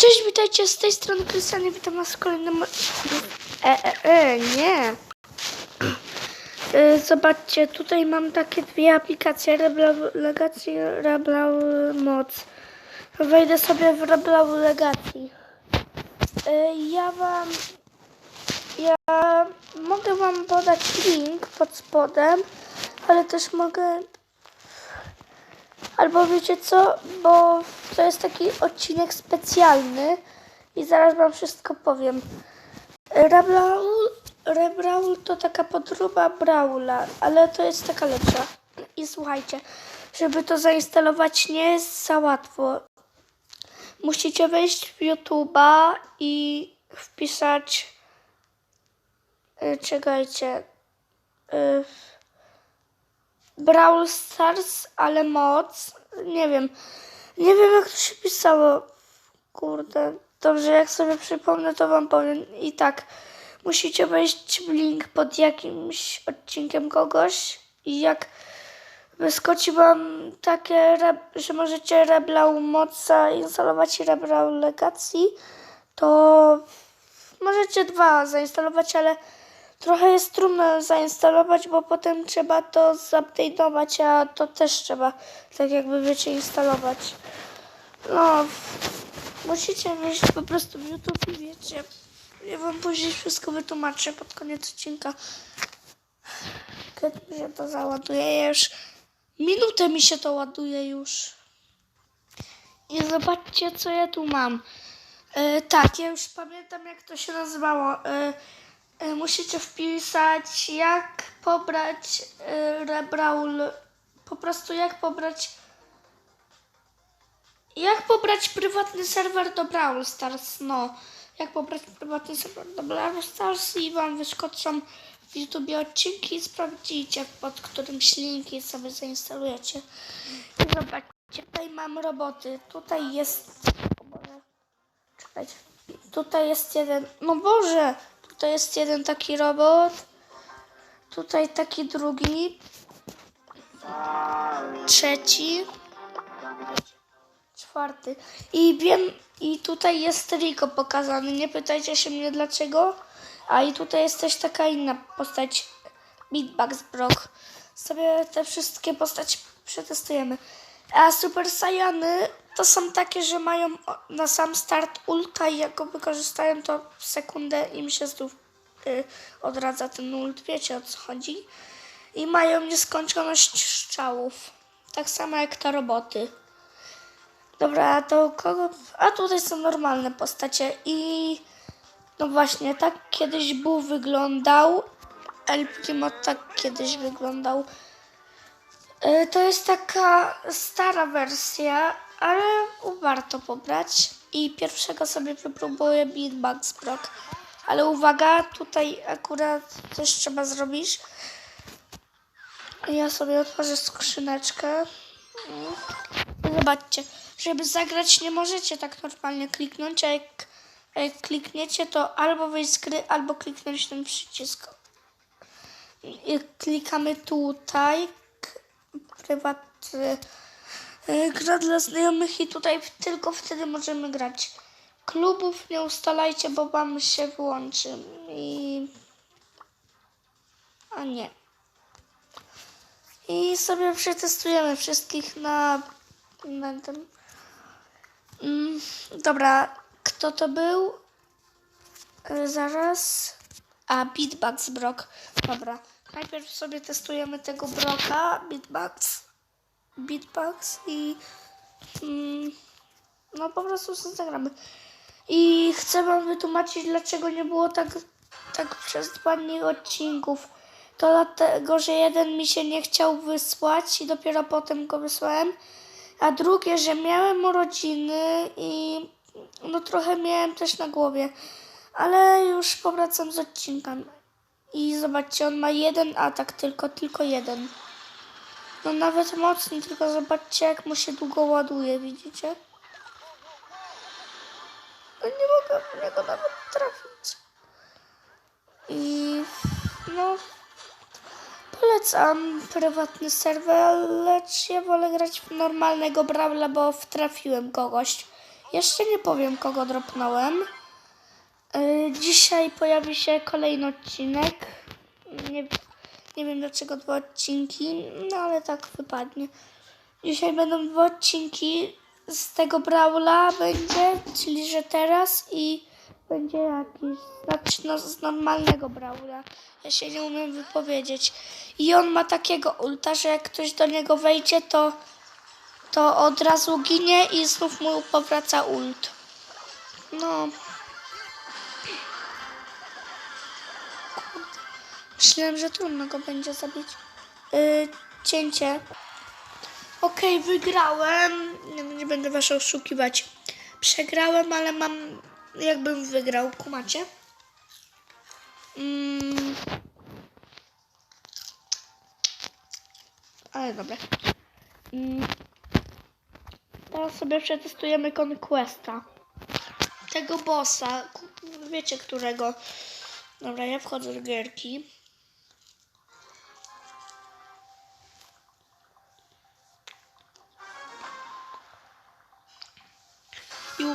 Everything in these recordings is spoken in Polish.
Cześć, witajcie z tej strony Krystian witam was w kolejnym... E, e, e, nie. E, Zobaczcie, tutaj mam takie dwie aplikacje, Reblau Legacy i Reblau Moc. Wejdę sobie w Reblau Legacy. E, Ja wam... Ja mogę wam podać link pod spodem, ale też mogę Albo wiecie co, bo to jest taki odcinek specjalny i zaraz wam wszystko powiem. Rebraul, Rebraul to taka podróba Braula, ale to jest taka lepsza. I słuchajcie, żeby to zainstalować nie jest za łatwo. Musicie wejść w YouTube'a i wpisać... y, Czekajcie. y, Brawl Stars, ale moc. Nie wiem. Nie wiem jak to się pisało. Kurde. Dobrze, jak sobie przypomnę, to wam powiem. I tak, musicie wejść link pod jakimś odcinkiem kogoś i jak wyskoczy wam takie, że możecie Reblau moc zainstalować i Reblau Legacy, to możecie dwa zainstalować, ale trochę jest trudno zainstalować, bo potem trzeba to zupdate'ować, a to też trzeba, tak jakby wiecie, instalować. No, musicie wejść po prostu YouTube i wiecie, ja wam później wszystko wytłumaczę pod koniec odcinka. Kiedy mi się to załaduje już, minutę mi się to ładuje już. I zobaczcie, co ja tu mam. E, tak, ja już pamiętam, jak to się nazywało. E, musicie wpisać, jak pobrać e, Rebraul. Po prostu jak pobrać. Jak pobrać prywatny serwer do Brawl Stars? No, jak pobrać prywatny serwer do Brawl Stars i wam wyskoczą w YouTube odcinki. Sprawdzicie, pod którymś linki sobie zainstalujecie. I zobaczcie, tutaj mam roboty. Tutaj jest. Czekajcie. Tutaj jest jeden. No Boże! Tutaj jest jeden taki robot. Tutaj taki drugi. Trzeci. Czwarty. I wiem, i tutaj jest Rico pokazany. Nie pytajcie się mnie dlaczego. A i tutaj jest też taka inna postać. Beatbox Brock. Sobie te wszystkie postaci przetestujemy. A Super Saiyany to są takie, że mają na sam start ulta i jak go wykorzystają, to w sekundę im się znów y, odradza ten ult. Wiecie o co chodzi. I mają nieskończoność strzałów. Tak samo jak te roboty. Dobra, a to kogo? A tutaj są normalne postacie i no właśnie, tak kiedyś był wyglądał. El Primo tak kiedyś wyglądał. E, To jest taka stara wersja, ale warto pobrać. I pierwszego sobie wypróbuję Beatbox Brock. Ale uwaga, tutaj akurat coś trzeba zrobić. Ja sobie otworzę skrzyneczkę. Mm. Zobaczcie, żeby zagrać nie możecie tak normalnie kliknąć, a jak, jak klikniecie to albo wyjść z gry, albo kliknąć ten przycisk. I klikamy tutaj, prywatny, y, gra dla znajomych i tutaj tylko wtedy możemy grać. Klubów nie ustalajcie, bo wam się wyłączy i... A nie. I sobie przetestujemy wszystkich na, na tym. Mm, dobra, kto to był? E, zaraz. A, Beatbox Brock. Dobra. Najpierw sobie testujemy tego Broka, Beatbox. Beatbox i mm, no po prostu zagramy. I chcę wam wytłumaczyć, dlaczego nie było tak, tak przez dwa dni odcinków. To dlatego, że jeden mi się nie chciał wysłać i dopiero potem go wysłałem. A drugie, że miałem urodziny i no trochę miałem też na głowie. Ale już powracam z odcinkiem. I zobaczcie, on ma jeden atak, tylko, tylko jeden. No nawet mocny, tylko zobaczcie jak mu się długo ładuje, widzicie? No nie mogę w niego nawet trafić. I no polecam prywatny serwer, lecz ja wolę grać w normalnego Brawla, bo wtrafiłem kogoś Jeszcze nie powiem, kogo dropnąłem. Yy, dzisiaj pojawi się kolejny odcinek. Nie, nie wiem dlaczego dwa odcinki, no ale tak wypadnie. Dzisiaj będą dwa odcinki z tego Brawla będzie, czyli że teraz i będzie jakiś, znaczy no, z normalnego Brawla. Ja się nie umiem wypowiedzieć. I on ma takiego ulta, że jak ktoś do niego wejdzie, to, to od razu ginie i znów mu powraca ult. No. Myślałem, że trudno go będzie zabić. Yy, cięcie. Okej, wygrałem. Nie, będę was oszukiwać. Przegrałem, ale mam jakbym wygrał. Kumacie? Mm. Ale dobra. Mm. Teraz sobie przetestujemy Conquesta. Tego bossa. Wiecie którego. Dobra, ja wchodzę do gierki.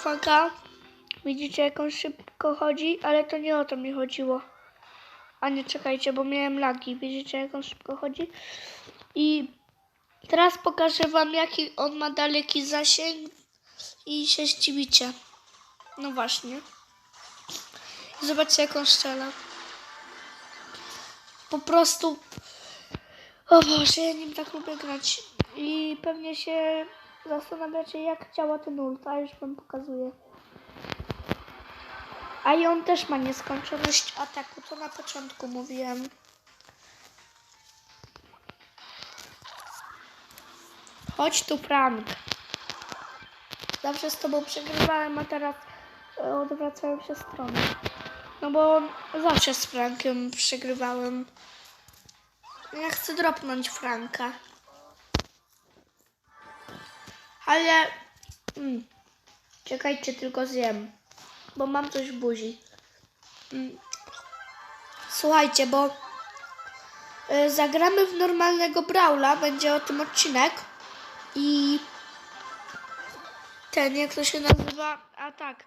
Uwaga, widzicie jak on szybko chodzi, ale to nie o to mi chodziło. A nie czekajcie, bo miałem lagi. Widzicie jak on szybko chodzi? I teraz pokażę wam jaki on ma daleki zasięg i się zdziwicie. No właśnie. Zobaczcie jak on strzela. Po prostu... O Boże, ja nim tak lubię grać. I pewnie się zastanawiacie, jak działa ten ult, a już wam pokazuję. A i on też ma nieskończoność ataku, to na początku mówiłem. Chodź tu, Frank. Zawsze z tobą przegrywałem, a teraz e, odwracają się strony. No bo zawsze z Frankiem przegrywałem. Ja chcę dropnąć Franka. Ale... Mm, czekajcie, tylko zjem. Bo mam coś w buzi. Mm. Słuchajcie, bo... y, zagramy w normalnego Brawla. Będzie o tym odcinek. I... Ten, jak to się nazywa? A tak.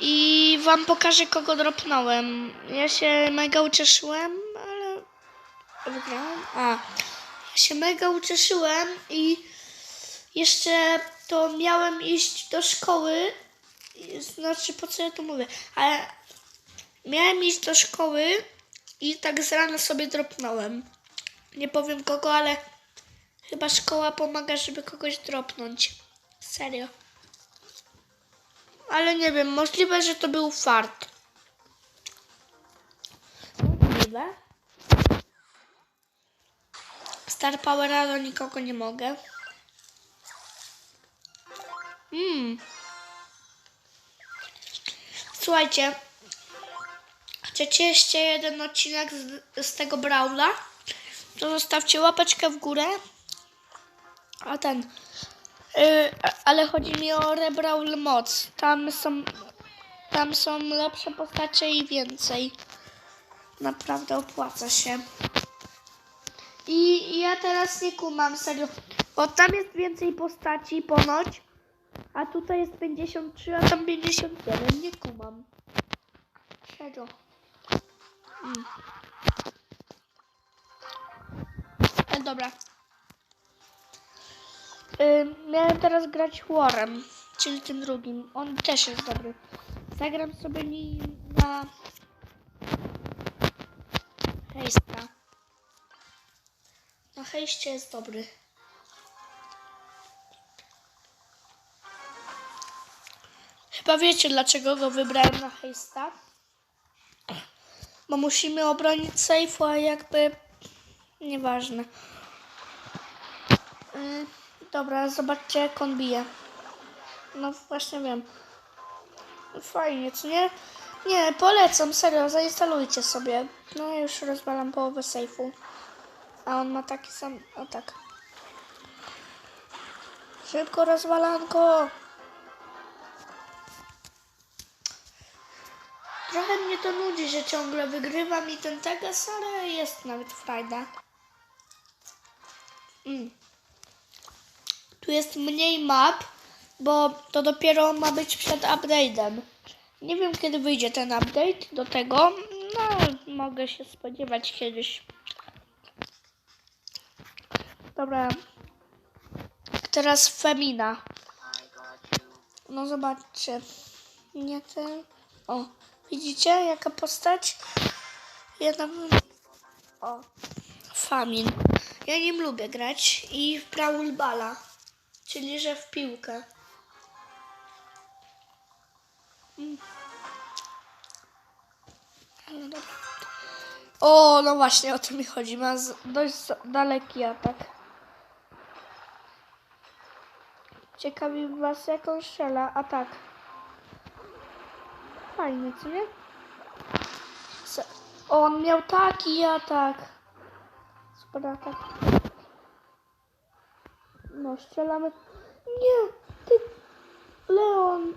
I wam pokażę, kogo dropnąłem. Ja się mega ucieszyłem, ale... Wygrałem? A. Ja się mega ucieszyłem i jeszcze to miałem iść do szkoły. Znaczy, po co ja to mówię? Ale miałem iść do szkoły i tak z rana sobie dropnąłem. Nie powiem kogo, ale chyba szkoła pomaga, żeby kogoś dropnąć. Serio. Ale nie wiem, możliwe, że to był fart. Możliwe. Star Powera do nikogo nie mogę. Mm. Słuchajcie, chcecie jeszcze jeden odcinek z, z tego Brawla? To zostawcie łapeczkę w górę. A ten. Yy, ale chodzi mi o Rebrawl Moc. Tam są, tam są lepsze postacie i więcej. Naprawdę opłaca się. I ja teraz nie kumam, serio. Bo tam jest więcej postaci ponoć. A tutaj jest 53, a tam 51. Nie kumam. Serio. Mm. E, dobra. Y, miałem teraz grać Warem, czyli tym drugim. On też jest dobry. Zagram sobie nim na hejsta. Na hejście jest dobry. Chyba wiecie, dlaczego go wybrałem na hejsta. Bo musimy obronić sejfu, a jakby... Nieważne. Yy, dobra, zobaczcie jak on bije. No właśnie wiem. Fajnie, co nie? Nie, polecam, serio, zainstalujcie sobie. No już rozwalam połowę sejfu. A on ma taki sam... O tak. Szybko rozwalanko! Trochę mnie to nudzi, że ciągle wygrywam i ten teges, ale jest nawet frajda. Mm. Tu jest mniej map, bo to dopiero ma być przed update'em. Nie wiem kiedy wyjdzie ten update do tego, no mogę się spodziewać kiedyś. Dobra. Teraz Femina. No zobaczcie. Nie ten. O, widzicie jaka postać? Ja tam... O, Famin. Ja nim lubię grać i w Brawl Balla, czyli że w piłkę. Mm. O, no właśnie o to mi chodzi. Ma dość daleki atak. Ciekawi was jak on strzela. A tak. Fajnie, co nie? On miał taki atak. Super atak. No, strzelamy. Nie, ty... Leon.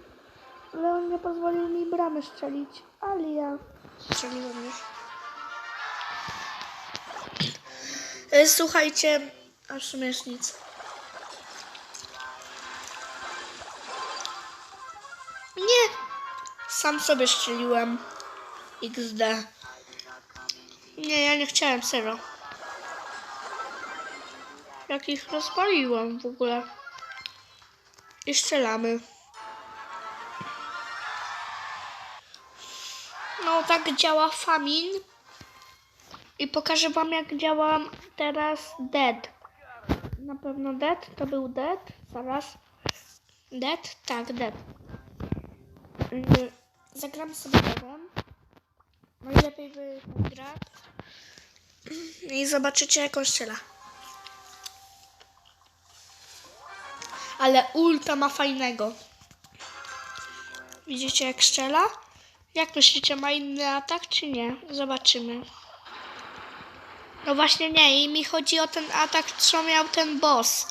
Leon nie pozwolił mi bramy strzelić, ale ja strzeliłem już. E, Słuchajcie, a w sumie nic. Sam sobie strzeliłem. XD. Nie, ja nie chciałem, serio. Jak ich rozpaliłem w ogóle. I strzelamy. No tak działa Famin. I pokażę wam jak działa teraz Dead. Na pewno Dead, to był Dead. Zaraz. Dead? Tak, Dead. Yy, Zagram sobie Deadem. Najlepiej by tak gra. I zobaczycie jak on strzela. Ale ulta ma fajnego. Widzicie jak strzela? Jak myślicie, ma inny atak czy nie? Zobaczymy. No właśnie nie, i mi chodzi o ten atak, co miał ten boss.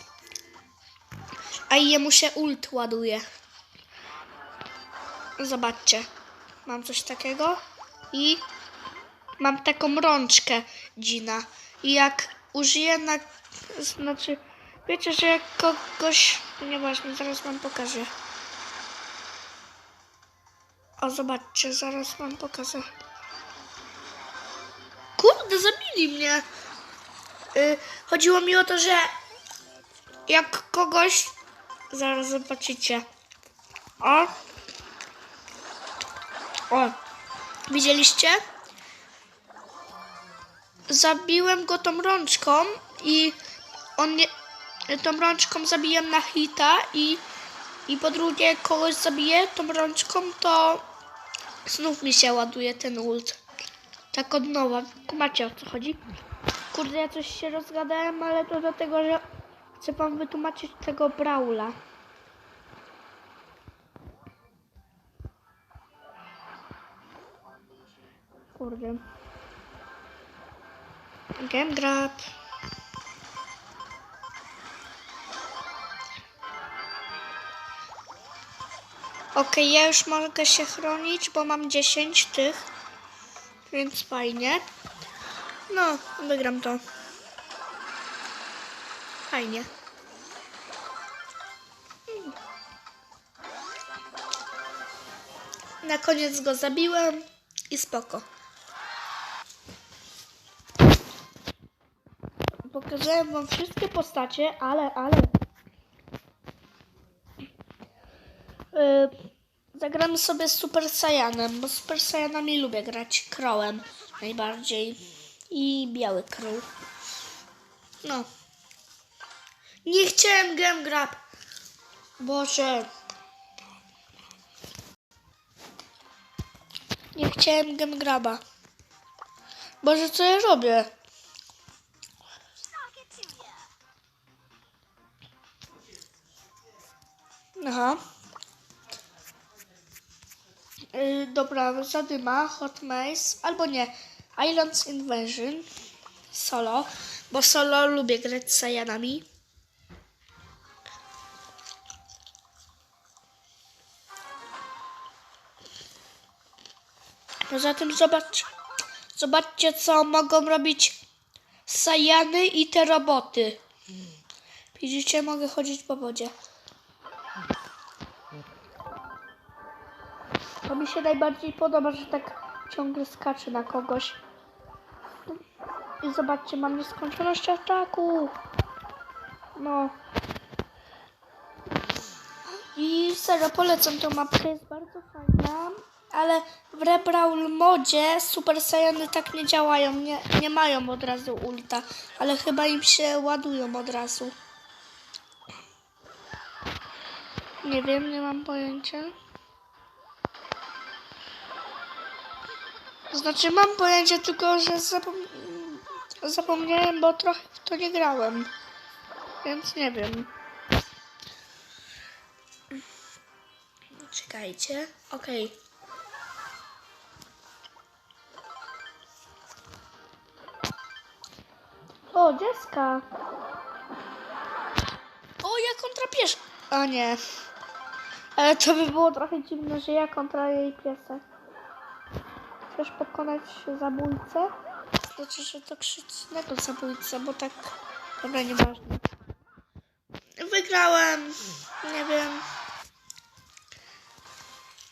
A jemu się ult ładuje. Zobaczcie. Mam coś takiego i mam taką rączkę Dzina. I jak użyję na... Znaczy, wiecie, że jak kogoś... Nieważne, zaraz wam pokażę. O, zobaczcie, zaraz wam pokażę. Kurde, zabili mnie. Y, chodziło mi o to, że jak kogoś... Zaraz zobaczycie. O. O. Widzieliście? Zabiłem go tą rączką i on nie... Tą rączką zabiłem na hita i, i po drugie kogoś zabiję tą rączką, to znów mi się ładuje ten ult. Tak od nowa. Kumacie o co chodzi? Kurde, ja coś się rozgadałem, ale to dlatego, że chcę wam wytłumaczyć tego Braula. Kurde. Game grab. Okej, ja już mogę się chronić, bo mam 10 tych. Więc fajnie. No, wygram to. Fajnie. Na koniec go zabiłem i spoko. Pokazałem wam wszystkie postacie, ale, ale... Yy, sobie Super Saiyanem, bo Super Saiyanami lubię grać Crowem najbardziej. I biały król. No. Nie chciałem game grab. Boże. Nie chciałem game graba. Boże, co ja robię? Aha. Yy, dobra, zadyma, Hot Maze, albo nie, Islands Invasion, solo, bo solo lubię grać z Saiyanami. Poza tym zobacz, zobaczcie co mogą robić Saiyany i te roboty. Widzicie, mogę chodzić po wodzie. To mi się najbardziej podoba, że tak ciągle skacze na kogoś. I zobaczcie, mam nieskończoność ataku. No. I serio polecam tą mapkę, jest bardzo fajna. Ale w Rebrawl modzie Super Saiyany tak nie działają, nie, nie mają od razu ulta, ale chyba im się ładują od razu. Nie wiem, nie mam pojęcia. Znaczy mam pojęcie, tylko że zapom zapomniałem, bo trochę w to nie grałem. Więc nie wiem. Czekajcie. Okej. O, dzieska. O, ja kontra pies. O nie. Ale to by było trochę dziwne, że ja kontra jej piesek. Chcesz pokonać zabójcę? Znaczy, że to krzycznego zabójcę, bo tak... Dobra, nieważne. Wygrałem. Nie wiem.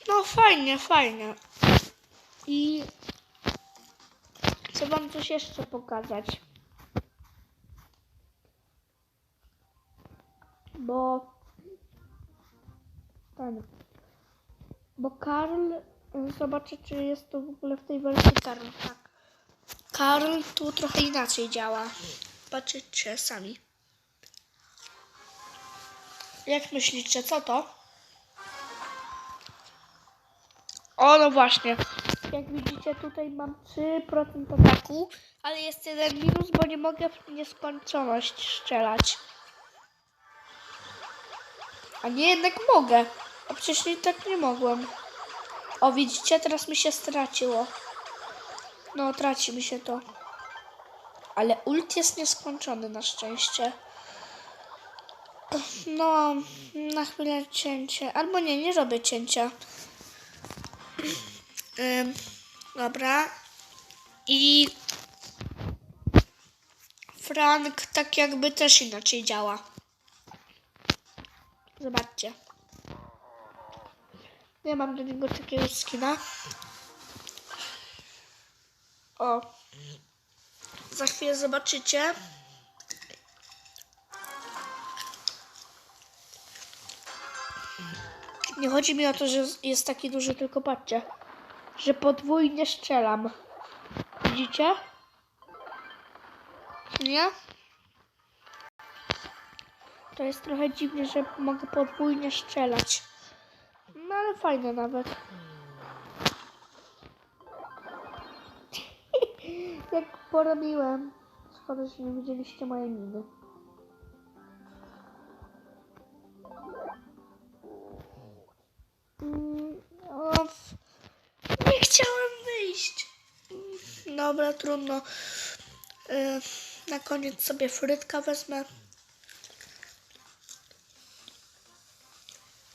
No fajnie, fajnie. I chcę wam coś jeszcze pokazać. Bo ten. Bo Karl zobaczę czy jest to w ogóle w tej wersji Karl, tak. Karl tu trochę inaczej działa. Patrzcie sami. Jak myślicie, co to? O, no właśnie. Jak widzicie, tutaj mam 3% ataku, ale jest jeden minus, bo nie mogę w nieskończoność strzelać. A nie, jednak mogę. A wcześniej tak nie mogłem. O, widzicie, teraz mi się straciło. No, traci mi się to. Ale ult jest nieskończony na szczęście. No, na chwilę cięcie. Albo nie, nie robię cięcia. Ym, dobra. I Frank tak jakby też inaczej działa. Zobaczcie. Ja mam do niego takiego skina. O. Za chwilę zobaczycie. Nie chodzi mi o to, że jest taki duży, tylko patrzcie, że podwójnie strzelam. Widzicie? Nie? To jest trochę dziwne, że mogę podwójnie strzelać. Ale fajne nawet. Jak porobiłem. Szkoda, że nie widzieliście mojej miny. Mm, nie chciałem wyjść. Dobra, trudno. Y, Na koniec sobie frytka wezmę.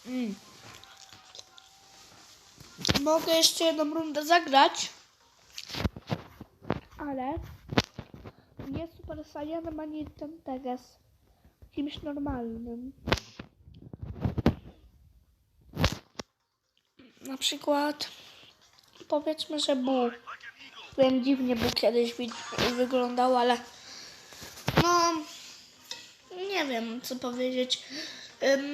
Mm. Mogę jeszcze jedną rundę zagrać. Ale nie Super Saiyanem ani ten Teges. Kimś normalnym. Na przykład powiedzmy, że Bu. Wiem, dziwnie Bu kiedyś wyglądał, ale no nie wiem co powiedzieć.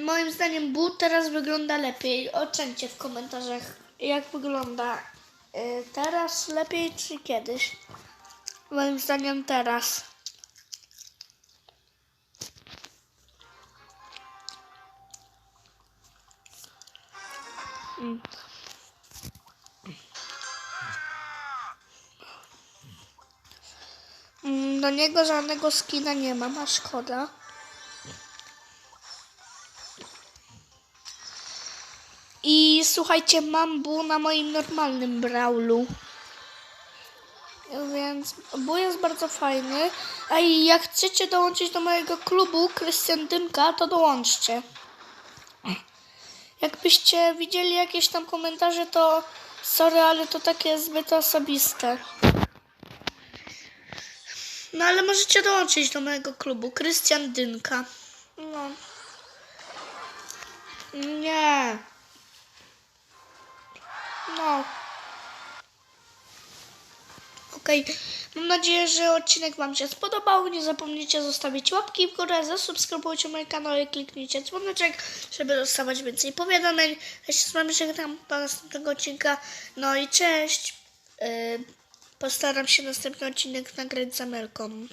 Moim zdaniem Bu teraz wygląda lepiej. Ocencie w komentarzach jak wygląda y, teraz lepiej czy kiedyś. Moim zdaniem teraz. Mm. Mm, Do niego żadnego skina nie mam, a szkoda. I słuchajcie, mam Bu na moim normalnym brawlu. Więc Bu jest bardzo fajny. A i jak chcecie dołączyć do mojego klubu Krystian Dymka, to dołączcie. Jakbyście widzieli jakieś tam komentarze, to sorry, ale to takie zbyt osobiste. No ale możecie dołączyć do mojego klubu Krystian Dynka. No. Nie. No. Okej, mam nadzieję, że odcinek Wam się spodobał. Nie zapomnijcie zostawić łapki w górę, zasubskrybujcie mój kanał i kliknijcie dzwoneczek, żeby dostawać więcej powiadomień. Ja się z Wami żegnam do następnego odcinka. No i cześć. Yy, postaram się następny odcinek nagrać z Amelką.